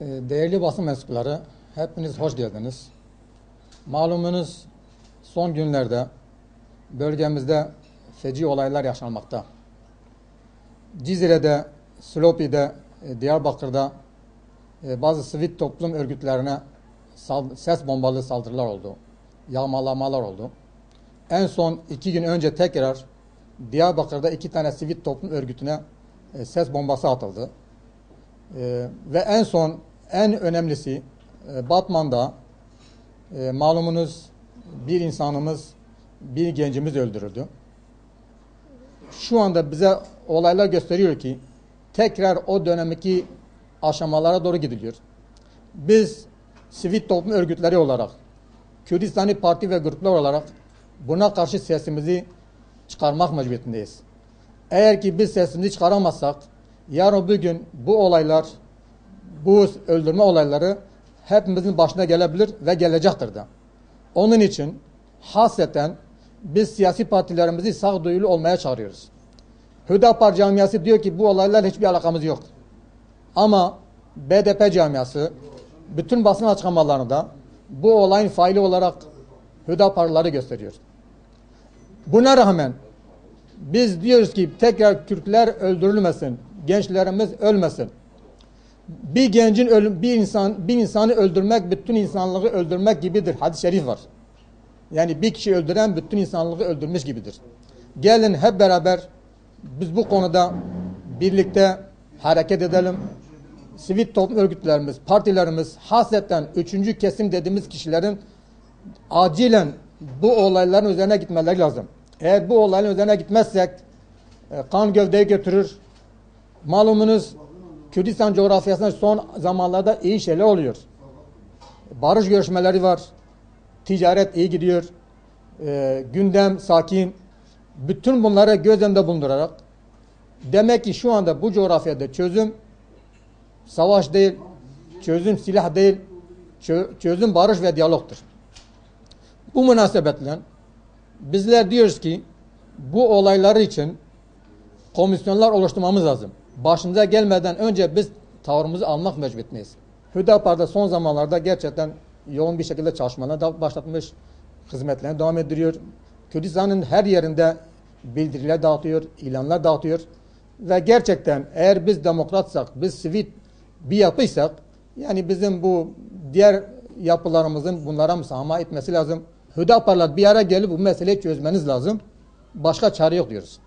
Ee, Değerli basın mensupları, hepiniz hoş geldiniz. Malumunuz son günlerde bölgemizde feci olaylar yaşanmakta. Cizre'de, Slopi'de, e, Diyarbakır'da e, bazı sivil toplum örgütlerine ses bombalı saldırılar oldu. Yağmalamalar oldu. En son iki gün önce tekrar Diyarbakır'da iki tane sivil toplum örgütüne e, ses bombası atıldı. Ve en son en önemlisi e, Batman'da e, malumunuz bir insanımız bir gencimiz öldürüldü. Şu anda bize olaylar gösteriyor ki tekrar o dönemki aşamalara doğru gidiliyor. Biz sivil toplum örgütleri olarak Kürdistani parti ve gruplar olarak buna karşı sesimizi çıkarmak mecburiyetindeyiz. Eğer ki biz sesimizi çıkaramazsak yarın bir gün bu olaylar, bu öldürme olayları hepimizin başına gelebilir ve gelecektir de. Onun için hasreten biz siyasi partilerimizi sağduyulu olmaya çağırıyoruz. Hüdapar camiası diyor ki bu olaylarla hiçbir alakamız yok. Ama BDP camiası bütün basın açıklamalarında bu olayın faili olarak Hüdaparlıları gösteriyor. Buna rağmen biz diyoruz ki tekrar Kürtler öldürülmesin, gençlerimiz ölmesin. Bir gencin ölüm, bir insan, bir insanı öldürmek bütün insanlığı öldürmek gibidir. Hadis-i şerif var. Yani bir kişi öldüren bütün insanlığı öldürmüş gibidir. Gelin hep beraber biz bu konuda birlikte hareket edelim. Sivil toplum örgütlerimiz, partilerimiz, hasretten üçüncü kesim dediğimiz kişilerin acilen bu olayların üzerine gitmeleri lazım. Eğer bu olayın üzerine gitmezsek e, kan gövdeyi götürür. Malumunuz Kürdistan coğrafyasında son zamanlarda iyi şeyler oluyor. Barış görüşmeleri var. Ticaret iyi gidiyor. E, gündem sakin. Bütün bunları göz önünde bulundurarak demek ki şu anda bu coğrafyada çözüm savaş değil, çözüm silah değil, çö- çözüm barış ve diyalogtur. Bu münasebetle bizler diyoruz ki bu olayları için komisyonlar oluşturmamız lazım. Başımıza gelmeden önce biz tavrımızı almak mecburiyetindeyiz. Hüdapar'da son zamanlarda gerçekten yoğun bir şekilde çalışmalar da başlatmış, hizmetlerine devam ediyor. Kürdistan'ın her yerinde bildiriler dağıtıyor, ilanlar dağıtıyor. Ve gerçekten eğer biz demokratsak, biz sivil bir yapıysak, yani bizim bu diğer yapılarımızın bunlara müsamaha etmesi lazım. Hüdaparlar bir ara gelip bu meseleyi çözmeniz lazım. Başka çare yok diyoruz.